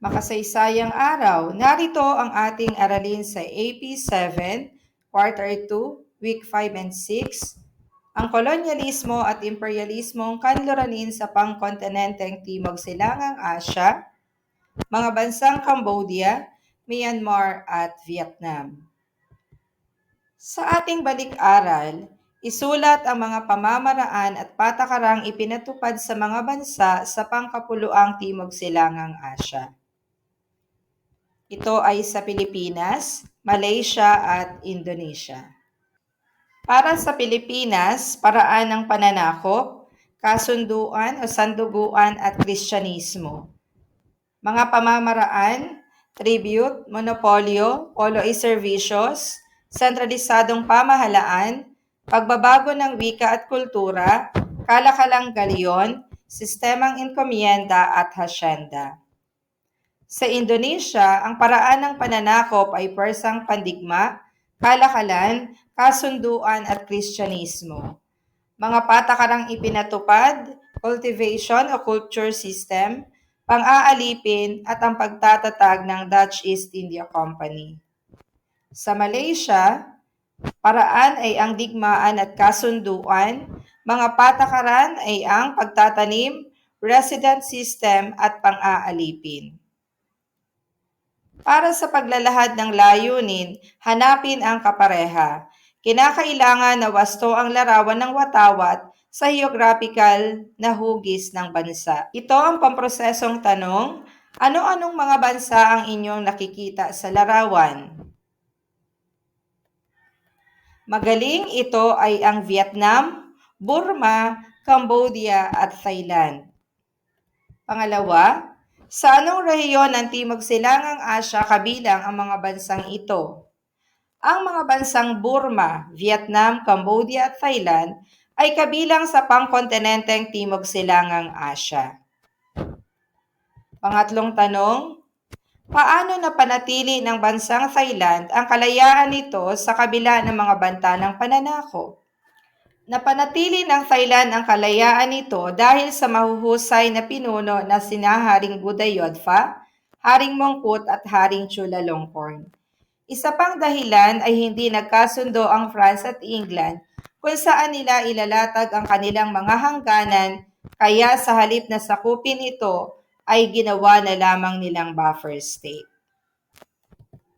Makasaysayang araw, narito ang ating aralin sa AP7, Quarter 2, Week 5 and 6, ang kolonyalismo at imperialismong kanluranin sa pangkontinenteng Timog Silangang Asya, mga bansang Cambodia, Myanmar at Vietnam. Sa ating balik-aral, isulat ang mga pamamaraan at patakarang ipinatupad sa mga bansa sa pangkapuluang Timog Silangang Asya. Ito ay sa Pilipinas, Malaysia at Indonesia. Para sa Pilipinas, paraan ng pananakop, kasunduan o sanduguan at kristyanismo. Mga pamamaraan, tribute, monopolyo, polo e servicios, sentralisadong pamahalaan, pagbabago ng wika at kultura, kalakalang galyon, sistemang enkomienda at hasyenda. Sa Indonesia, ang paraan ng pananakop ay persang pandigma, kalakalan, kasunduan at kristyanismo. Mga patakarang ipinatupad, cultivation o culture system, pang-aalipin at ang pagtatatag ng Dutch East India Company. Sa Malaysia, paraan ay ang digmaan at kasunduan, mga patakaran ay ang pagtatanim, resident system at pang-aalipin. Para sa paglalahad ng layunin, hanapin ang kapareha. Kinakailangan na wasto ang larawan ng watawat sa geographical na hugis ng bansa. Ito ang pamprosesong tanong, ano-anong mga bansa ang inyong nakikita sa larawan? Magaling ito ay ang Vietnam, Burma, Cambodia at Thailand. Pangalawa, sa anong rehiyon ng Timog Silangang Asya kabilang ang mga bansang ito? Ang mga bansang Burma, Vietnam, Cambodia at Thailand ay kabilang sa pangkontinenteng Timog Silangang Asya. Pangatlong tanong, paano napanatili ng bansang Thailand ang kalayaan nito sa kabila ng mga banta ng pananakop? Napanatili ng Thailand ang kalayaan nito dahil sa mahuhusay na pinuno na sina Haring Budayodfa, Haring Mongkut at Haring Chulalongkorn. Isa pang dahilan ay hindi nagkasundo ang France at England kung saan nila ilalatag ang kanilang mga hangganan kaya sa halip na sakupin ito ay ginawa na lamang nilang buffer state.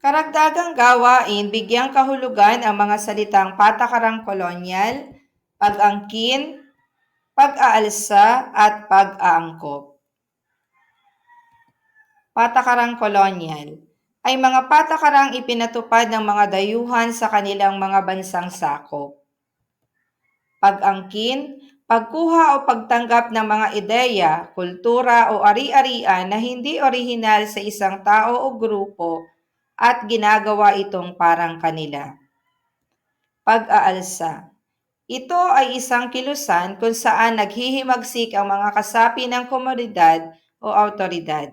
Karagdagang gawain, bigyang kahulugan ang mga salitang patakarang kolonyal, pag-angkin, pag-aalsa at pag-aangkop. Patakarang kolonyal ay mga patakarang ipinatupad ng mga dayuhan sa kanilang mga bansang sakop. Pag-angkin, pagkuha o pagtanggap ng mga ideya, kultura o ari-arian na hindi orihinal sa isang tao o grupo at ginagawa itong parang kanila. Pag-aalsa, ito ay isang kilusan kung saan naghihimagsik ang mga kasapi ng komunidad o autoridad.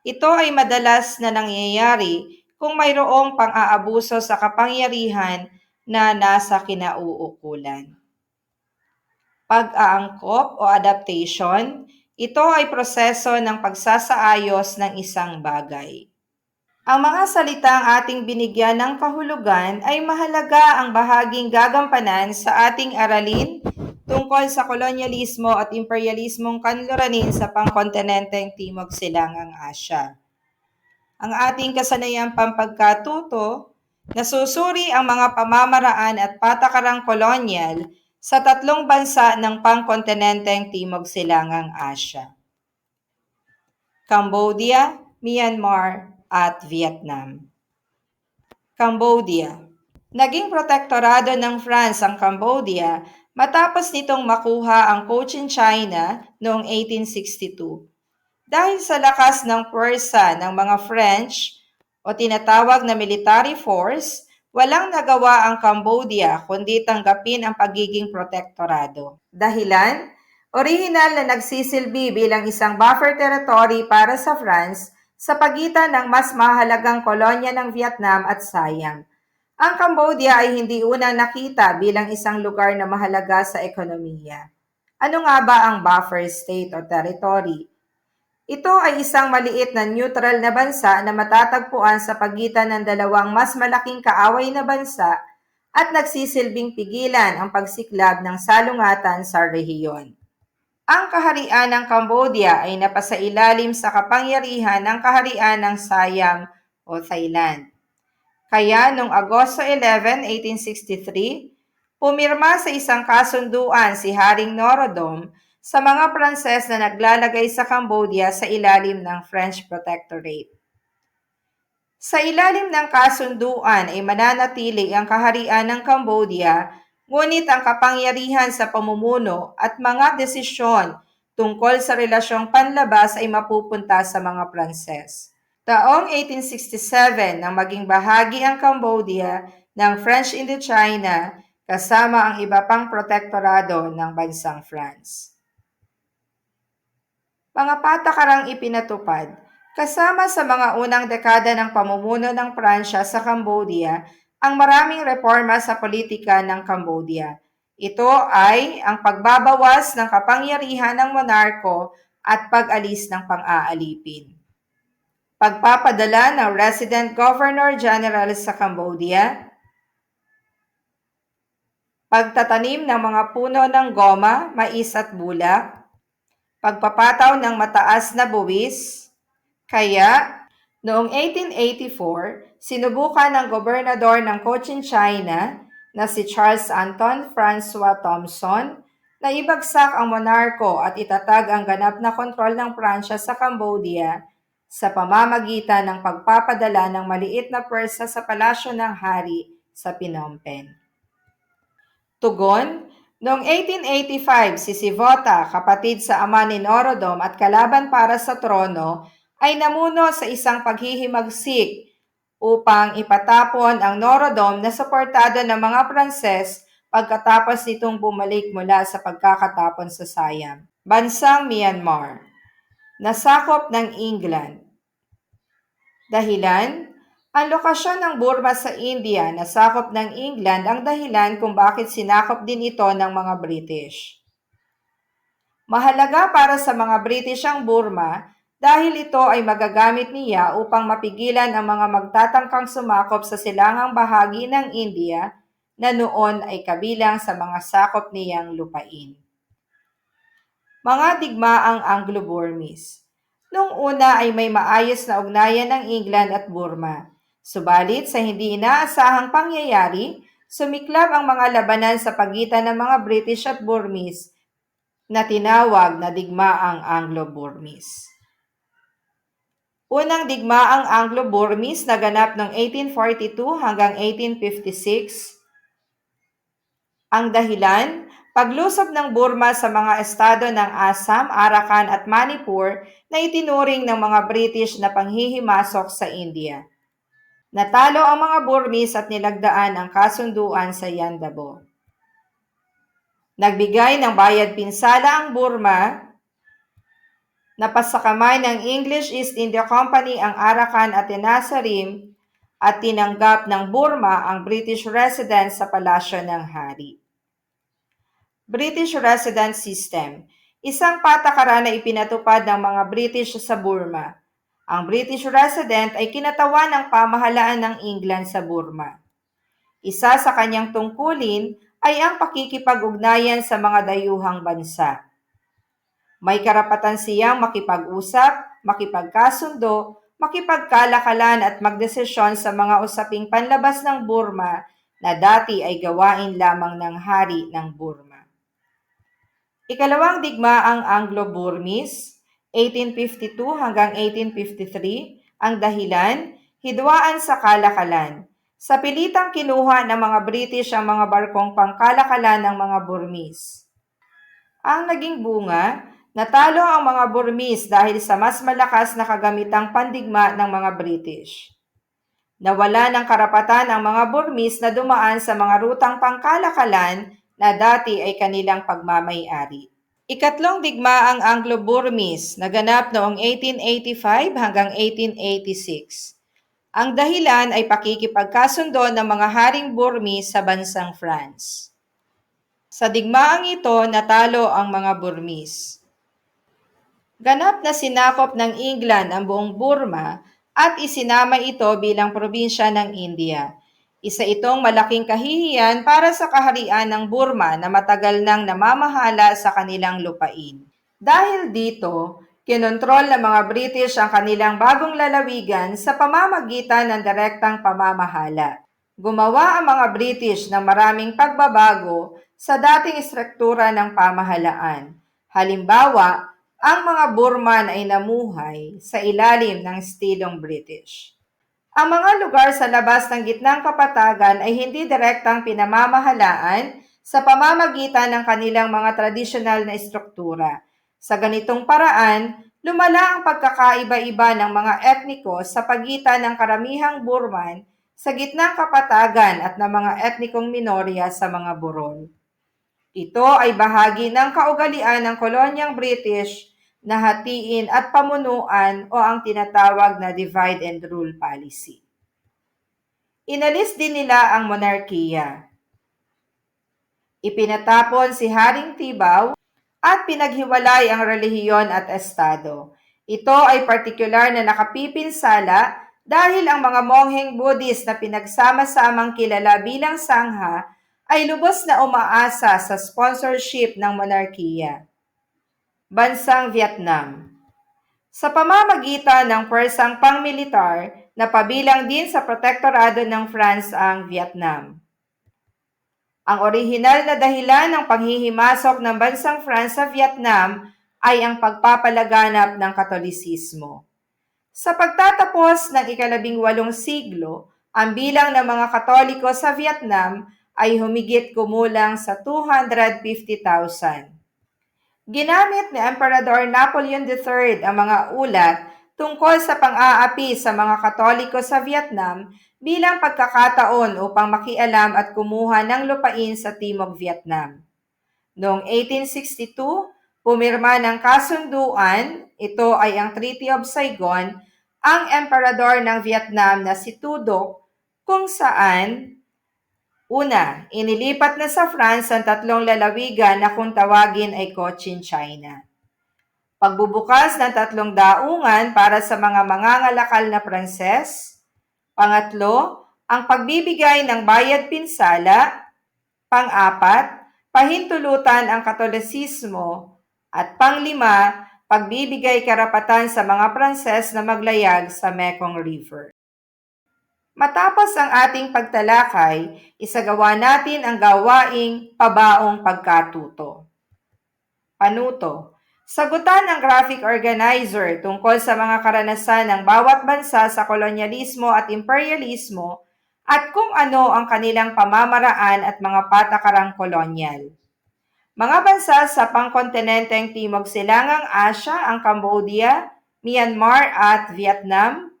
Ito ay madalas na nangyayari kung mayroong pang-aabuso sa kapangyarihan na nasa kinauukulan. Pag-aangkop o adaptation, ito ay proseso ng pagsasaayos ng isang bagay. Ang mga salitang ating binigyan ng kahulugan ay mahalaga ang bahaging gagampanan sa ating aralin tungkol sa kolonyalismo at imperialismong kanluranin sa pangkontinenteng Timog Silangang Asya. Ang ating kasanayang pampagkatuto, nasusuri ang mga pamamaraan at patakarang kolonyal sa tatlong bansa ng pangkontinenteng Timog Silangang Asya. Cambodia, Myanmar, at Vietnam. Cambodia Naging protektorado ng France ang Cambodia matapos nitong makuha ang Cochin China noong 1862. Dahil sa lakas ng puwersa ng mga French o tinatawag na military force, walang nagawa ang Cambodia kundi tanggapin ang pagiging protektorado. Dahilan, orihinal na nagsisilbi bilang isang buffer territory para sa France sa pagitan ng mas mahalagang kolonya ng Vietnam at Siam. Ang Cambodia ay hindi unang nakita bilang isang lugar na mahalaga sa ekonomiya. Ano nga ba ang buffer state o territory? Ito ay isang maliit na neutral na bansa na matatagpuan sa pagitan ng dalawang mas malaking kaaway na bansa at nagsisilbing pigilan ang pagsiklab ng salungatan sa rehiyon. Ang kaharian ng Cambodia ay napasailalim sa kapangyarihan ng kaharian ng Siam o Thailand. Kaya noong Agosto 11, 1863, pumirma sa isang kasunduan si Haring Norodom sa mga Pranses na naglalagay sa Cambodia sa ilalim ng French Protectorate. Sa ilalim ng kasunduan ay mananatili ang kaharian ng Cambodia, ngunit ang kapangyarihan sa pamumuno at mga desisyon tungkol sa relasyong panlabas ay mapupunta sa mga Pranses. Taong 1867 nang maging bahagi ang Cambodia ng French Indochina kasama ang iba pang protektorado ng bansang France. Mga patakarang ipinatupad kasama sa mga unang dekada ng pamumuno ng Pransya sa Cambodia ang maraming reforma sa politika ng Cambodia. Ito ay ang pagbabawas ng kapangyarihan ng monarko at pag-alis ng pang-aalipin. Pagpapadala ng Resident Governor General sa Cambodia, pagtatanim ng mga puno ng goma, mais at bulak, pagpapataw ng mataas na buwis, kaya noong 1884, sinubukan ng gobernador ng Cochin China na si Charles Anton Francois Thompson na ibagsak ang monarko at itatag ang ganap na kontrol ng Pransya sa Cambodia sa pamamagitan ng pagpapadala ng maliit na pwersa sa palasyo ng hari sa Phnom Penh. Tugon, noong 1885 si Sivota, kapatid sa ama ni Norodom at kalaban para sa trono, ay namuno sa isang paghihimagsik upang ipatapon ang Norodom na suportado ng mga Pranses pagkatapos nitong bumalik mula sa pagkakatapon sa Siam, bansang Myanmar nasakop ng England. Dahilan? Ang lokasyon ng Burma sa India na sakop ng England ang dahilan kung bakit sinakop din ito ng mga British. Mahalaga para sa mga British ang Burma dahil ito ay magagamit niya upang mapigilan ang mga magtatangkang sumakop sa silangang bahagi ng India na noon ay kabilang sa mga sakop niyang lupain mga digmaang Anglo-Burmese. Noong una ay may maayos na ugnayan ng England at Burma. Subalit sa hindi inaasahang pangyayari, sumiklab ang mga labanan sa pagitan ng mga British at Burmese na tinawag na digmaang Anglo-Burmese. Unang digmaang Anglo-Burmese na ganap noong 1842 hanggang 1856. Ang dahilan, Paglusob ng Burma sa mga estado ng Assam, Arakan at Manipur na itinuring ng mga British na panghihimasok sa India. Natalo ang mga Burmese at nilagdaan ang kasunduan sa Yandabo. Nagbigay ng bayad pinsala ang Burma Napasakamay ng English East India Company ang Arakan at Tinasarim at tinanggap ng Burma ang British residents sa palasyo ng hari. British Resident System, isang patakaran na ipinatupad ng mga British sa Burma. Ang British resident ay kinatawan ng pamahalaan ng England sa Burma. Isa sa kanyang tungkulin ay ang pakikipag-ugnayan sa mga dayuhang bansa. May karapatan siyang makipag-usap, makipagkasundo, makipagkalakalan at magdesisyon sa mga usaping panlabas ng Burma na dati ay gawain lamang ng hari ng Burma. Ikalawang digmaang Anglo-Burmese, 1852 hanggang 1853, ang dahilan, hidwaan sa kalakalan. Sa pilitang kinuha ng mga British ang mga barkong pangkalakalan ng mga Burmese. Ang naging bunga, natalo ang mga Burmese dahil sa mas malakas na kagamitang pandigma ng mga British. Nawala ng karapatan ang mga Burmese na dumaan sa mga rutang pangkalakalan na dati ay kanilang pagmamayari. Ikatlong digmaang Anglo-Burmese naganap noong 1885 hanggang 1886. Ang dahilan ay pakikipagkasundo ng mga haring Burmese sa bansang France. Sa digmaang ito, natalo ang mga Burmese. Ganap na sinakop ng England ang buong Burma at isinama ito bilang probinsya ng India. Isa itong malaking kahihiyan para sa kaharian ng Burma na matagal nang namamahala sa kanilang lupain. Dahil dito, kinontrol ng mga British ang kanilang bagong lalawigan sa pamamagitan ng direktang pamamahala. Gumawa ang mga British ng maraming pagbabago sa dating istruktura ng pamahalaan. Halimbawa, ang mga Burman ay namuhay sa ilalim ng estilong British. Ang mga lugar sa labas ng gitnang kapatagan ay hindi direktang pinamamahalaan sa pamamagitan ng kanilang mga tradisyonal na istruktura. Sa ganitong paraan, lumala ang pagkakaiba-iba ng mga etniko sa pagitan ng karamihang Burman sa gitnang kapatagan at ng mga etnikong minorya sa mga Burol. Ito ay bahagi ng kaugalian ng kolonyang British na hatiin at pamunuan o ang tinatawag na divide and rule policy. Inalis din nila ang monarkiya. Ipinatapon si Haring Tibaw at pinaghiwalay ang relihiyon at estado. Ito ay partikular na nakapipinsala dahil ang mga mongheng Buddhist na pinagsama-samang kilala bilang Sangha ay lubos na umaasa sa sponsorship ng monarkiya. Bansang Vietnam Sa pamamagitan ng pwersang pangmilitar na pabilang din sa protektorado ng France ang Vietnam. Ang orihinal na dahilan ng panghihimasok ng bansang France sa Vietnam ay ang pagpapalaganap ng Katolisismo. Sa pagtatapos ng ikalabing walong siglo, ang bilang ng mga Katoliko sa Vietnam ay humigit kumulang sa 250,000. Ginamit ni Emperador Napoleon III ang mga ulat tungkol sa pang-aapi sa mga Katoliko sa Vietnam bilang pagkakataon upang makialam at kumuha ng lupain sa Timog Vietnam. Noong 1862, pumirma ng kasunduan, ito ay ang Treaty of Saigon, ang emperador ng Vietnam na si Tu Duc, kung saan Una, inilipat na sa France ang tatlong lalawigan na kung tawagin ay Cochin China. Pagbubukas ng tatlong daungan para sa mga mangangalakal na Pranses. Pangatlo, ang pagbibigay ng bayad pinsala. Pang-apat, pahintulutan ang katolisismo. At panglima, pagbibigay karapatan sa mga Pranses na maglayag sa Mekong River. Matapos ang ating pagtalakay, isagawa natin ang gawaing pabaong pagkatuto. Panuto. Sagutan ng graphic organizer tungkol sa mga karanasan ng bawat bansa sa kolonyalismo at imperialismo at kung ano ang kanilang pamamaraan at mga patakarang kolonyal. Mga bansa sa pangkontinenteng Timog Silangang Asya ang Cambodia, Myanmar at Vietnam,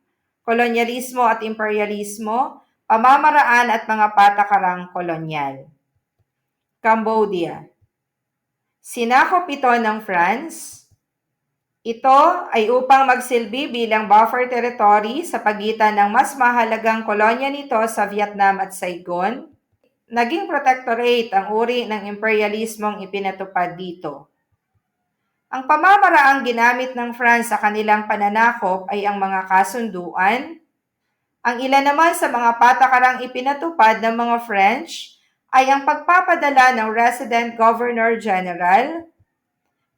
kolonyalismo at imperialismo, pamamaraan at mga patakarang kolonyal. Cambodia Sinakop ito ng France. Ito ay upang magsilbi bilang buffer territory sa pagitan ng mas mahalagang kolonya nito sa Vietnam at Saigon. Naging protectorate ang uri ng imperialismong ipinatupad dito. Ang pamamaraang ginamit ng France sa kanilang pananakop ay ang mga kasunduan. Ang ilan naman sa mga patakarang ipinatupad ng mga French ay ang pagpapadala ng Resident Governor General,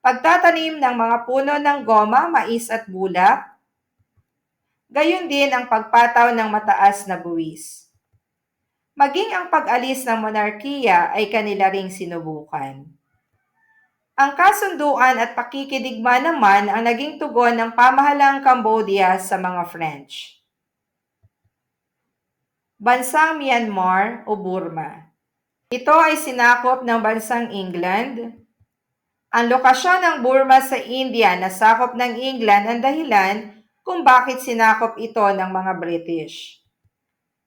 pagtatanim ng mga puno ng goma, mais at bulak, gayon din ang pagpataw ng mataas na buwis. Maging ang pag-alis ng monarkiya ay kanila ring sinubukan. Ang kasunduan at pakikidigma naman ang naging tugon ng pamahalang Cambodia sa mga French. Bansang Myanmar o Burma Ito ay sinakop ng bansang England. Ang lokasyon ng Burma sa India na sakop ng England ang dahilan kung bakit sinakop ito ng mga British.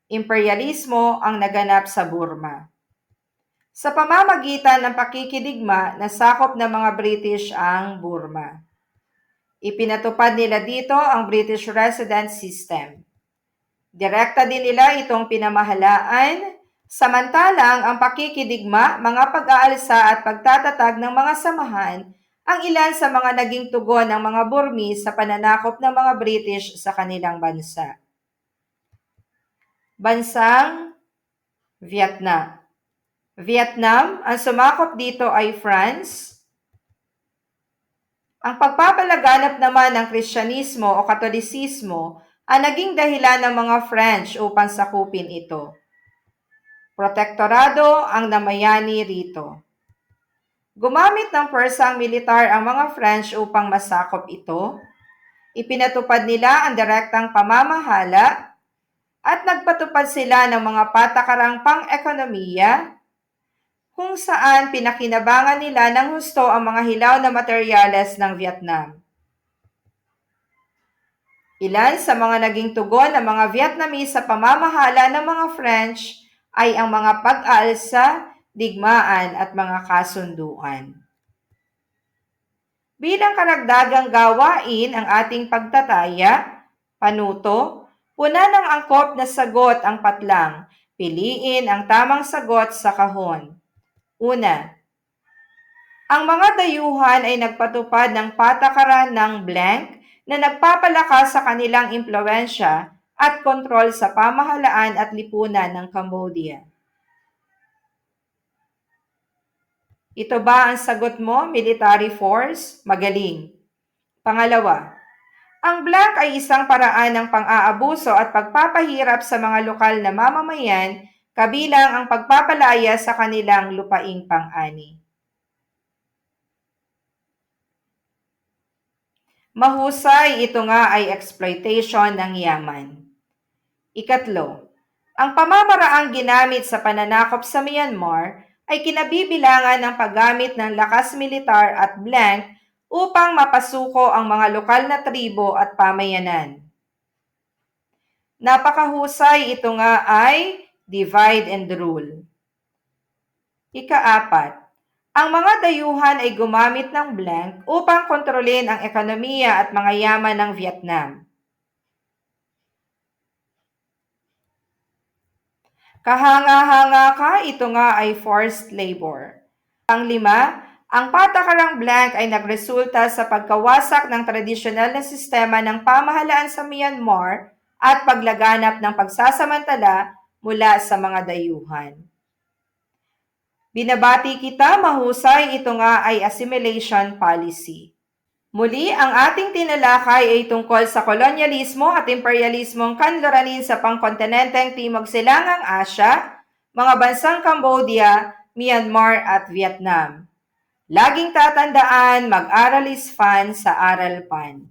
Imperialismo ang naganap sa Burma. Sa pamamagitan ng pakikidigma, nasakop ng mga British ang Burma. Ipinatupad nila dito ang British Resident System. Direkta din nila itong pinamahalaan, samantalang ang pakikidigma, mga pag-aalsa at pagtatatag ng mga samahan ang ilan sa mga naging tugon ng mga Burmese sa pananakop ng mga British sa kanilang bansa. Bansang Vietnam Vietnam, ang sumakop dito ay France. Ang pagpapalaganap naman ng Kristyanismo o Katolisismo ang naging dahilan ng mga French upang sakupin ito. Protektorado ang namayani rito. Gumamit ng persang militar ang mga French upang masakop ito. Ipinatupad nila ang direktang pamamahala at nagpatupad sila ng mga patakarang pang-ekonomiya kung saan pinakinabangan nila ng husto ang mga hilaw na materyales ng Vietnam. Ilan sa mga naging tugon ng mga Vietnamese sa pamamahala ng mga French ay ang mga pag-aalsa, digmaan at mga kasunduan. Bilang karagdagang gawain ang ating pagtataya, panuto, puna ng angkop na sagot ang patlang, piliin ang tamang sagot sa kahon. Una, ang mga dayuhan ay nagpatupad ng patakaran ng blank na nagpapalakas sa kanilang impluensya at kontrol sa pamahalaan at lipunan ng Cambodia. Ito ba ang sagot mo, military force? Magaling. Pangalawa, ang blank ay isang paraan ng pang-aabuso at pagpapahirap sa mga lokal na mamamayan kabilang ang pagpapalaya sa kanilang lupaing pang-ani. Mahusay ito nga ay exploitation ng yaman. Ikatlo, ang pamamaraang ginamit sa pananakop sa Myanmar ay kinabibilangan ng paggamit ng lakas militar at blank upang mapasuko ang mga lokal na tribo at pamayanan. Napakahusay ito nga ay divide and rule. Ikaapat, ang mga dayuhan ay gumamit ng blank upang kontrolin ang ekonomiya at mga yaman ng Vietnam. Kahanga-hanga ka, ito nga ay forced labor. Ang lima, ang patakarang blank ay nagresulta sa pagkawasak ng tradisyonal na sistema ng pamahalaan sa Myanmar at paglaganap ng pagsasamantala mula sa mga dayuhan. Binabati kita mahusay ito nga ay assimilation policy. Muli, ang ating tinalakay ay tungkol sa kolonyalismo at imperialismong kanluranin sa pangkontinenteng Timog Silangang Asya, mga bansang Cambodia, Myanmar at Vietnam. Laging tatandaan, mag-aral is fun sa Aral Pan.